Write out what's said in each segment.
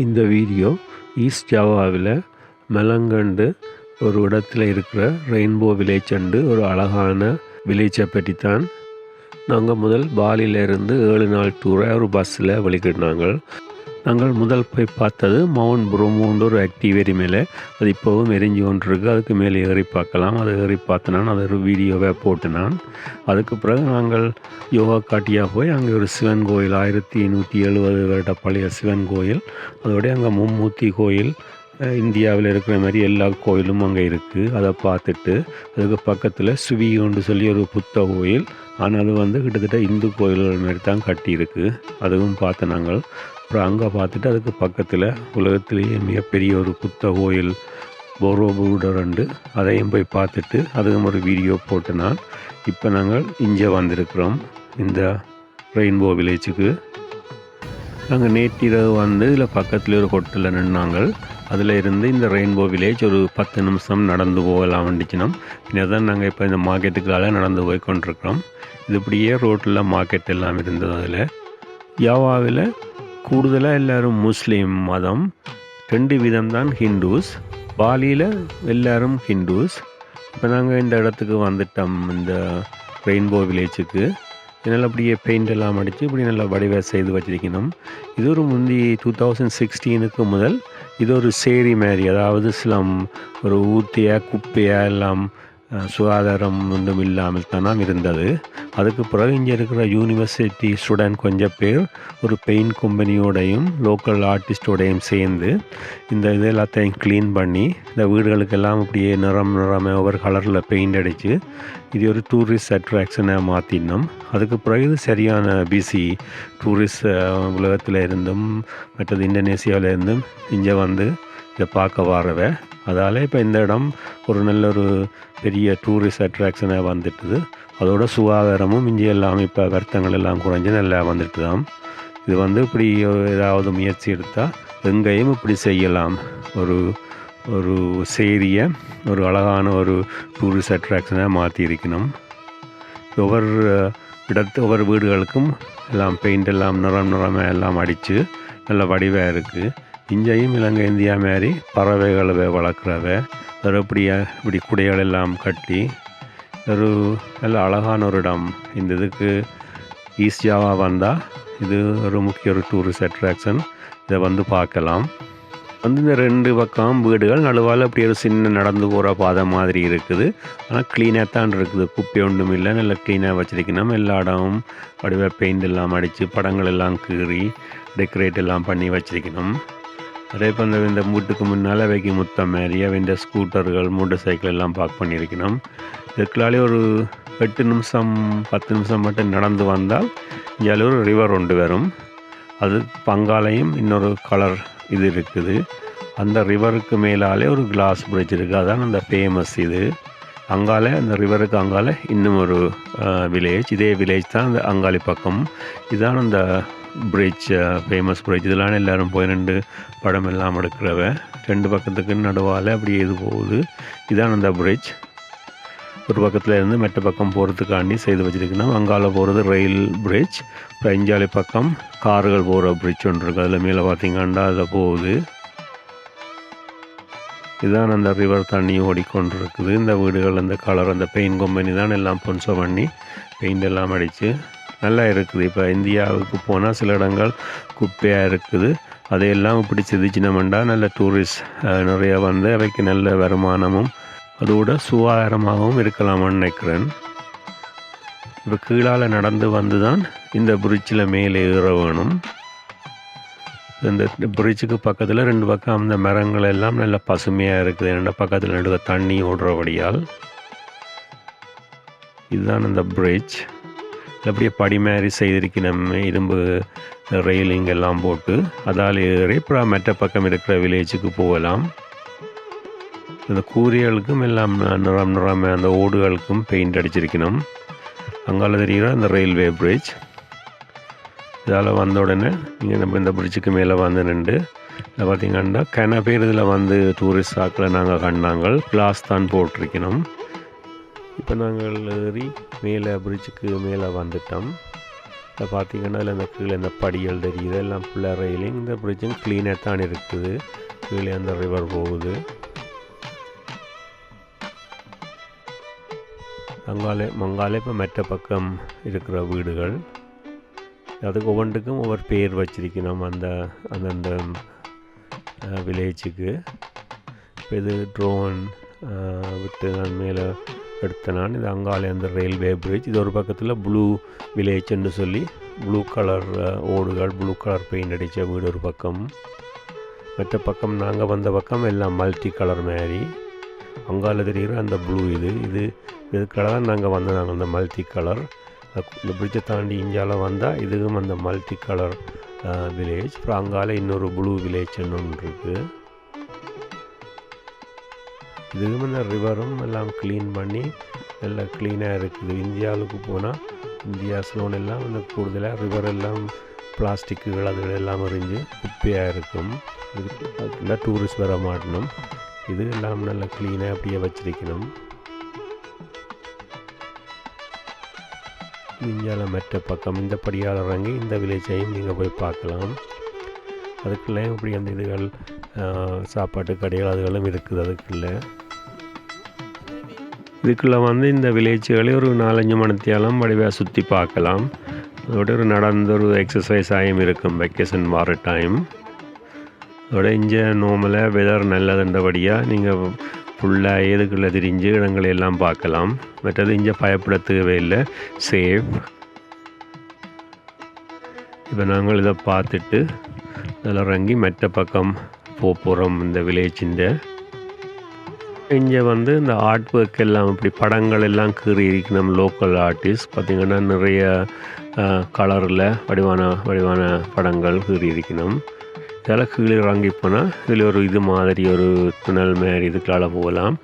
இந்த video east ஜாவாவில் மெலங்கண்டு ஒரு இடத்துல இருக்கிற ரெயின்போ வில்லேஜ் அண்டு ஒரு அழகான வில்லேஜை பற்றி தான் நாங்கள் முதல் பாலியிலேருந்து ஏழு நாள் டூரை ஒரு பஸ்ஸில் வெளிக்கிட்டாங்க நாங்கள் முதல் போய் பார்த்தது மவுண்ட் ப்ரோமோன்ற ஒரு ஆக்டிவேரி மேலே. அது இப்போவும் எரிஞ்சு கொண்டு அதுக்கு மேலே ஏறி பார்க்கலாம். அதை ஏறி பார்த்து நான் அதை ஒரு வீடியோவை போட்டு நான் அதுக்கு பிறகு நாங்கள் யோகா காட்டியாக போய் அங்கே ஒரு சிவன் கோயில் ஆயிரத்தி நூற்றி எழுபது வருட பழைய சிவன் கோயில். அதோடய அங்கே மும்மூர்த்தி கோயில் இந்தியாவில் இருக்கிற மாதிரி எல்லா கோயிலும் அங்கே இருக்குது அதை பார்த்துட்டு அதுக்கு பக்கத்தில் சுவியோண்டு சொல்லி ஒரு புத்த கோயில். ஆனால் அது வந்து கிட்டத்தட்ட இந்து கோயில்கள் மாதிரி தான் கட்டியிருக்கு. அதுவும் பார்த்து நாங்கள். அப்புறம் அங்கே பார்த்துட்டு அதுக்கு பக்கத்தில் உலகத்திலேயே மிகப்பெரிய ஒரு புத்த கோயில் போரோபூடர் உண்டு அதையும் போய் பார்த்துட்டு அதுவும் ஒரு வீடியோ போட்டு நான் இப்போ நாங்கள் இங்கே வந்திருக்கிறோம். இந்த ரெயின்போ வில்லேஜுக்கு. நாங்கள் நேற்றிரவு வந்து இதில் பக்கத்தில் ஒரு ஹோட்டலில் நின்னாங்கள். அதில் இருந்து இந்த ரெயின்போ வில்லேஜ் ஒரு பத்து நிமிஷம் நடந்து போகலாம் வந்துச்சுனோம் பின்னர் தான் நாங்கள் இப்போ இந்த மார்க்கெட்டுக்காக நடந்து போய் கொண்டிருக்கிறோம். இது இப்படியே ரோட்டில் மார்க்கெட் எல்லாம் இருந்தது அதில். யாவாவில் கூடுதலாக எல்லோரும் முஸ்லீம் மதம் ரெண்டு விதம் தான் ஹிந்துஸ் பாலியில் எல்லோரும் ஹிந்துஸ். இப்போ நாங்கள் இந்த இடத்துக்கு வந்துட்டோம் இந்த ரெயின்போ வில்லேஜுக்கு இதனால் அப்படியே பெயிண்ட் எல்லாம் அடித்து இப்படி நல்லா வடிவ செய்து வச்சிருக்கணும். இது ஒரு முந்தி டூ தௌசண்ட் சிக்ஸ்டீனுக்கு முதல் இது ஒரு சேரி மாதிரி அதாவது சிலம் ஒரு ஊத்தியாக குப்பையாக எல்லாம் சுகாதாரம் ஒன்றும் இல்லாமல் தான் இருந்தது. அதுக்கு பிறகு இங்கே இருக்கிற யூனிவர்சிட்டி ஸ்டூடெண்ட் கொஞ்சம் பேர் ஒரு பெயிண்ட் கம்பெனியோடையும் லோக்கல் ஆர்டிஸ்டோடையும் சேர்ந்து இந்த இது எல்லாத்தையும் க்ளீன் பண்ணி இந்த வீடுகளுக்கெல்லாம் அப்படியே நிறம் நிறம ஒவ்வொரு கலரில் பெயிண்ட் அடித்து இது ஒரு டூரிஸ்ட் அட்ராக்ஷனை மாற்றினோம் அதுக்கு பிறகு இது சரியான பிசி டூரிஸ்ட் உலகத்தில் இருந்தும் மற்றது இந்தோனேசியாவில் இருந்தும் இங்கே வந்து இதை பார்க்க வரவ அதால் இப்போ இந்த இடம் ஒரு நல்ல ஒரு பெரிய டூரிஸ்ட் அட்ராக்ஷனாக வந்துட்டுது. அதோட சுகாதாரமும் இஞ்சி எல்லாம் இப்போ வருத்தங்கள் எல்லாம் குறைஞ்சி நல்லா வந்துட்டு தான் இது வந்து இப்படி ஏதாவது முயற்சி எடுத்தால் எங்கேயும் இப்படி செய்யலாம். ஒரு ஒரு செய்தியை ஒரு அழகான ஒரு டூரிஸ்ட் அட்ராக்ஷனாக மாற்றி இருக்கணும். ஒவ்வொரு இடத்து ஒவ்வொரு வீடுகளுக்கும் எல்லாம் பெயிண்ட் எல்லாம் நிறம் நிறமாக எல்லாம் அடித்து நல்ல வடிவாக இருக்குது இஞ்சையும் இலங்கை இந்தியா மாதிரி பறவைகளை வளர்க்குறவ ஒரு இப்படி குடைகள் எல்லாம் கட்டி ஒரு நல்ல அழகான ஒரு இடம். இந்த இதுக்கு ஈஸ்ட் வந்தால் இது ஒரு முக்கிய ஒரு டூரிஸ்ட் அட்ராக்ஷன் இதை வந்து பார்க்கலாம். வந்து இந்த ரெண்டு பக்கம் வீடுகள் நடுவால் அப்படி ஒரு சின்ன நடந்து போகிற பாதை மாதிரி இருக்குது. ஆனால் க்ளீனாக தான் இருக்குது. குப்பை ஒன்றும் இல்லை. நல்லா க்ளீனாக வச்சுருக்கணும். எல்லா இடமும் வடிவ பெயிண்ட் எல்லாம் அடித்து படங்கள் எல்லாம் கீறி டெக்கரேட் எல்லாம் பண்ணி வச்சிருக்கணும். அதே இப்போ இந்த இந்த வீட்டுக்கு முன்னால் வைக்க முத்தம் மாதிரி இந்த ஸ்கூட்டர்கள் மோட்டர் சைக்கிள் எல்லாம் பார்க் பண்ணியிருக்கணும். இதுக்குள்ளாலே ஒரு எட்டு நிமிஷம் பத்து நிமிஷம் மட்டும் நடந்து வந்தால் இங்கே ஒரு ரிவர் ஒன்று வரும். அது பங்காலையும் இன்னொரு கலர் இது இருக்குது. அந்த ரிவருக்கு மேலாலே ஒரு கிளாஸ் பிரிட்ஜ் இருக்குது அதான் அந்த ஃபேமஸ் இது. அங்கால அந்த ரிவருக்கு அங்கால இன்னும் ஒரு வில்லேஜ் இதே வில்லேஜ் தான் அந்த அங்காளி பக்கம். இதுதான் அந்த பிரிட்ஜ் ஃபேமஸ் பிரிட்ஜ் இதெல்லாம் எல்லாரும் போய் ரெண்டு படம் எல்லாம் எடுக்கிறவ. ரெண்டு பக்கத்துக்கு நடுவால் அப்படியே இது போகுது. இதான் அந்த பிரிட்ஜ் ஒரு பக்கத்தில் இருந்து மெட்ட பக்கம் போகிறதுக்காண்டி செய்து வச்சுருக்கணும் அங்கால போகிறது ரயில் பிரிட்ஜ் அப்புறம் இஞ்சாலி பக்கம் கார்கள் போகிற பிரிட்ஜ் ஒன்று இருக்குது அதில் மேலே பார்த்தீங்கன்னா அதில் போகுது. இதுதான் அந்த ரிவர் தண்ணி ஓடிக்கொண்டிருக்குது. இந்த வீடுகள் அந்த கலர் அந்த பெயிண்ட் கம்பெனி தான் எல்லாம் பொன்சோ பண்ணி பெயிண்ட் எல்லாம் அடித்து நல்லா இருக்குது. இப்போ இந்தியாவுக்கு போனால் சில இடங்கள் குப்பையாக இருக்குது. அதையெல்லாம் இப்படி சிதிச்சினமெண்டா நல்ல டூரிஸ்ட் நிறைய வந்து அவைக்கு நல்ல வருமானமும் அதோட சுகாதாரமாகவும் இருக்கலாமான்னு நினைக்கிறேன். இப்போ கீழால் நடந்து வந்து தான் இந்த பிரிட்ஜில் மேலே ஏற வேணும். இந்த பிரிட்ஜுக்கு பக்கத்தில் ரெண்டு பக்கம் அந்த மரங்கள் எல்லாம் நல்ல பசுமையாக இருக்குது. ரெண்டு பக்கத்தில் நடுவ தண்ணி ஓடுறபடியால் இதுதான் இந்த பிரிட்ஜ் அப்படியே படி மாதிரி செய்திருக்கு நம்ம இரும்பு ரெயிலிங் எல்லாம் போட்டு அதால் ரேப்ரா மெட்ட பக்கம் இருக்கிற வில்லேஜுக்கு போகலாம். இந்த கூரைகளுக்கும் எல்லாம் நிறம் நிறம் அந்த ஓடுகளுக்கும் பெயிண்ட் அடிச்சிருக்கணும். அங்கால தெரிகிற அந்த ரயில்வே பிரிட்ஜ் இதால் வந்த உடனே இங்கே நம்ம இந்த பிரிட்ஜுக்கு மேலே வந்து நின்று இதில் பார்த்தீங்கன்னா கன பேர் இதில் வந்து டூரிஸ்ட் ஆக்களை நாங்கள் கண்டாங்கள் கிளாஸ் தான் போட்டிருக்கணும். இப்போ நாங்கள் ஏறி மேலே பிரிட்ஜுக்கு மேலே வந்துட்டோம். இதை பார்த்தீங்கன்னா அதில் இந்த கீழே இந்த படிகள் தெரியுது. எல்லாம் ஃபுல்லாக ரயிலிங் இந்த பிரிட்ஜும் க்ளீனாக தான் இருக்குது. கீழே அந்த ரிவர் போகுது. அங்காலே மங்காலே இப்போ மற்ற பக்கம் இருக்கிற வீடுகள். அதுக்கு ஒவ்வொன்றுக்கும் ஒவ்வொரு பேர் வச்சிருக்கணும் அந்த அந்தந்த வில்லேஜுக்கு இப்போ இது ட்ரோன் விட்டு நான் மேலே எடுத்த நான் இது அங்காலேந்தர் அந்த ரயில்வே பிரிட்ஜ் இது ஒரு பக்கத்தில் ப்ளூ வில்லேஜ்னு சொல்லி ப்ளூ கலர் ஓடுகள் ப்ளூ கலர் பெயிண்ட் அடித்த வீடு ஒரு பக்கம். மற்ற பக்கம் நாங்கள் வந்த பக்கம் எல்லாம் மல்டி கலர் மாதிரி. அங்கால தெரிகிற அந்த ப்ளூ இது. இது இதுக்காக தான் நாங்கள் வந்த நாங்கள் அந்த மல்டி கலர் இந்த பிரிட்ஜை தாண்டி இந்தியாவில் வந்தால் இதுவும் அந்த மல்டி கலர் வில்லேஜ் அப்புறம் அங்கால இன்னொரு ப்ளூ வில்லேஜ்னு ஒன்று இருக்குது இதுவும் இந்த ரிவரும் எல்லாம் க்ளீன் பண்ணி நல்லா க்ளீனாக இருக்குது. இந்தியாவுக்கு போனால் இந்தியா ஸ்லோன் எல்லாம் வந்து கூடுதலாக ரிவர் எல்லாம் பிளாஸ்டிக்குகள் அதுகள் எல்லாம் எறிஞ்சு குப்பையாக இருக்கும். இது டூரிஸ்ட் வர மாட்டணும். இது எல்லாம் நல்லா க்ளீனாக அப்படியே வச்சிருக்கணும். இந்தியாவில் மற்ற பக்கம் இந்த படியால் இறங்கி இந்த வில்லேஜையும் நீங்கள் போய் பார்க்கலாம். அதுக்குள்ளே இப்படி அந்த இதுகள் சாப்பாட்டு கடைகள் அதுகளும் இருக்குது. அதுக்குள்ளே இதுக்குள்ளே வந்து இந்த வில்லேஜுகளே ஒரு நாலஞ்சு மணித்தியாலம் வடிவாக சுற்றி பார்க்கலாம். அதோட ஒரு நடந்த ஒரு எக்ஸசைஸ் ஆகியும் இருக்கும் வெக்கேஷன் வார டைம் அதோட இங்கே நார்மலாக வெதர் நல்லதுன்றபடியாக நீங்கள் ஃபுல்லாக ஏதுக்குள்ளே திரிஞ்சு இடங்களை எல்லாம் பார்க்கலாம். மற்றது இங்கே பயப்பட தேவையில்லை சேஃப் இப்போ நாங்கள் இதை பார்த்துட்டு நல்லா இறங்கி மற்ற பக்கம் போக போகிறோம் இந்த வில்லேஜிൻ്റെ இங்கே வந்து இந்த ஆர்ட் ஒர்க் எல்லாம் இப்படி படங்கள் எல்லாம் கீறி இருக்கணும் லோக்கல் ஆர்டிஸ்ட் பார்த்திங்கன்னா நிறைய கலரில் வடிவான வடிவான படங்கள் கீறி இருக்கணும் இதெல்லாம் கீழே இறங்கி போனால் இதில் ஒரு இது மாதிரி ஒரு துணல் மாதிரி இதுக்கால போகலாம்.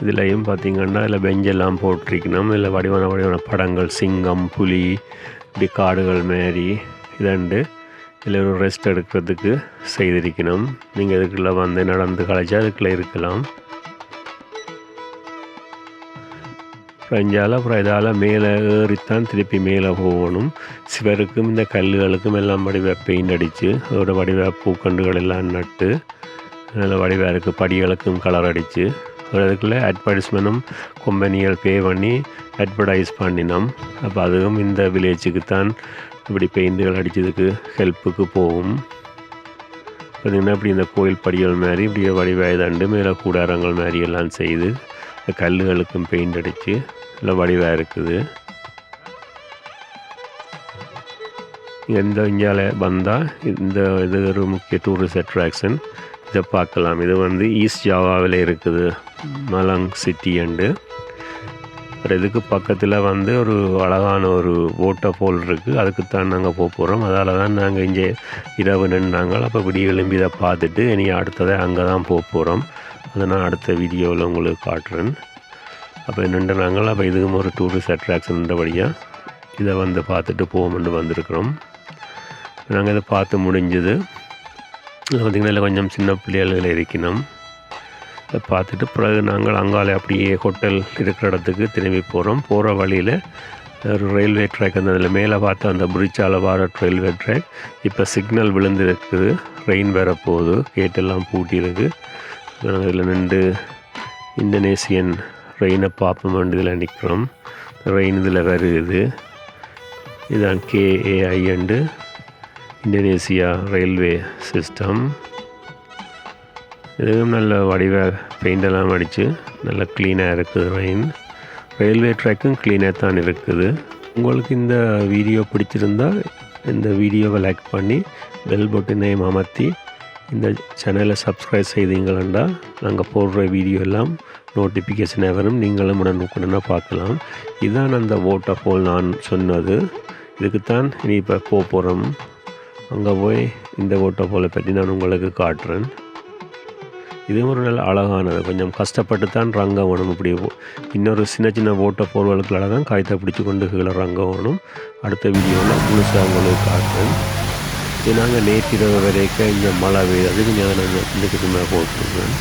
இதுலேயும் பார்த்திங்கன்னா இதில் பெஞ்செல்லாம் போட்டிருக்கணும் இதில் வடிவான வடிவான படங்கள் சிங்கம் புலி இப்படி காடுகள் மாரி இதண்டு இதில் ஒரு ரெஸ்ட் எடுக்கிறதுக்கு செய்திருக்கணும் நீங்கள் இதுக்குள்ளே வந்து நடந்து கழிச்சா அதுக்குள்ளே இருக்கலாம். அஞ்சால் அப்புறம் இதால் மேலே ஏறித்தான் திருப்பி மேலே போகணும். சிவருக்கும் இந்த கல்லுகளுக்கும் எல்லாம் வடிவ பெயிண்ட் அடித்து அதோட வடிவ பூக்கண்டுகள் எல்லாம் நட்டு நல்ல வடிவாக இருக்குது படிகளுக்கும் கலர் அடித்து ஒரு அதுக்குள்ளே அட்வர்டைஸ்மெண்ட்டும் கம்பெனிகள் பே பண்ணி அட்வர்டைஸ் பண்ணினோம். அப்போ அதுவும் இந்த வில்லேஜுக்கு தான் இப்படி பெயிண்டுகள் அடித்ததுக்கு ஹெல்ப்புக்கு போகும். பார்த்திங்கன்னா இப்படி இந்த கோயில் படிகள் மாதிரி இப்படி வடிவாக மேலே கூடாரங்கள் மாதிரி எல்லாம் செய்து இந்த கல்லுகளுக்கும் பெயிண்ட் அடித்து நல்லா வடிவாக இருக்குது. எந்த இந்தியாவில் வந்தால் இந்த இது ஒரு முக்கிய டூரிஸ்ட் அட்ராக்ஷன் இதை பார்க்கலாம். இது வந்து ஈஸ்ட் ஜாவாவில் இருக்குது. மலங் சிட்டி அண்டு அப்புறம் இதுக்கு பக்கத்தில் வந்து ஒரு அழகான ஒரு வாட்டர் போல் இருக்குது அதுக்குத்தான் நாங்கள் போக போகிறோம் அதால் தான் நாங்கள் இங்கே இரவு நின்றாங்க. அப்போ விடிய எழும்பி இதை பார்த்துட்டு இனி அடுத்ததை அங்கே தான் போக போகிறோம் அதை நான் அடுத்த வீடியோவில் உங்களுக்கு காட்டுறேன். அப்போ என்னென்று அப்போ இதுவும் ஒரு டூரிஸ்ட் அட்ராக்ஷன்றபடியாக இதை வந்து பார்த்துட்டு போவோம்னு வந்திருக்கிறோம். நாங்கள் இதை பார்த்து முடிஞ்சது. பார்த்திங்கன்னா இதில் கொஞ்சம் சின்ன பிள்ளைகள் இருக்கணும். பார்த்துட்டு பிறகு நாங்கள் அங்காலே அப்படியே ஹோட்டல் இருக்கிற இடத்துக்கு திரும்பி போகிறோம் போகிற வழியில் ஒரு ரயில்வே ட்ராக் அந்த அதில் மேலே பார்த்து அந்த பிரிட்ஜால் வர ரயில்வே ட்ராக் இப்போ சிக்னல் விழுந்துருக்குது. ரெயின் வேற போகுது கேட்டெல்லாம் பூட்டியிருக்கு. இதில் நின்று இந்தோனேசியன் ரெயினை பார்ப்போம் இதில் நிற்கிறோம் ரெயின் இதில் வருது. இதுதான் கேஏஐண்டு இந்தோனேசியா ரயில்வே சிஸ்டம் இதுவும் நல்ல வடிவ பெயிண்டெல்லாம் அடித்து நல்ல க்ளீனாக இருக்குது ரெயின் ரயில்வே ட்ராக்கும் க்ளீனாக தான் இருக்குது. உங்களுக்கு இந்த வீடியோ பிடிச்சிருந்தால் இந்த வீடியோவை லைக் பண்ணி பெல் பட்டனையும் அமர்த்தி இந்த சேனலை சப்ஸ்கிரைப் செய்தீங்களா நாங்கள் போடுற வீடியோ எல்லாம் நோட்டிஃபிகேஷன் வரும். நீங்களும் உடனுக்குடனே பார்க்கலாம். இதுதான் அந்த வாட்டர் ஃபால் நான் சொன்னது. இதுக்குத்தான் இனி இப்போ போக போகிறோம் அங்கே போய் இந்த வாட்டர் போலை பற்றி நான் உங்களுக்கு காட்டுறேன். இதுவும் ஒரு நல்ல அழகானது. கொஞ்சம் கஷ்டப்பட்டு தான் ரங்கம் வேணும் இப்படி. இன்னொரு சின்ன சின்ன ஓட்ட போர்வலுக்குள்ள தான் காய்த்தை பிடிச்சி கொண்டு கீழே ரங்கம் வேணும். அடுத்த வீடியோவில் முழுசாக உங்களுக்கு காட்டுறேன். இது நாங்கள் நேற்றிரவு வரைக்கும் இங்கே மழை பெய்யுது அதுக்கு நான் நாங்கள் இதுக்கு மேலே போட்டுருக்கேன்.